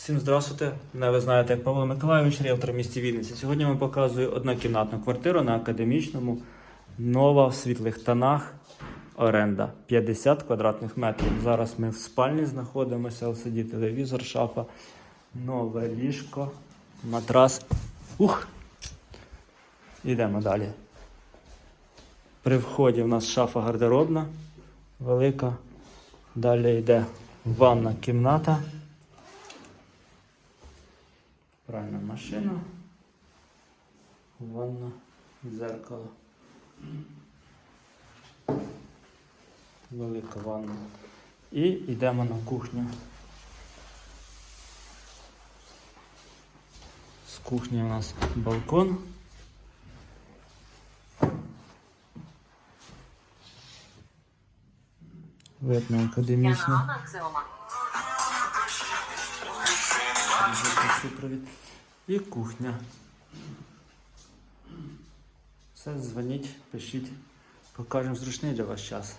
Всім здравствуйте. Мене ви знаєте як Павло Миколайович, ріелтор в місті Вінниці. Сьогодні вам показую однокімнатну квартиру на академічному, нова в світлих тонах. Оренда 50 квадратних метрів. Зараз ми в спальні знаходимося, LCD телевізор, шафа, нове ліжко, матрас. Ух! Йдемо далі. При вході в нас шафа гардеробна, велика. Далі йде ванна кімната. Пральна машина. Ванна, дзеркало. Велика ванна. І йдемо на кухню. З кухні у нас балкон. Видно академічно. Супровід. І кухня. Все, дзвоніть, пишіть. Покажемо зручний для вас час.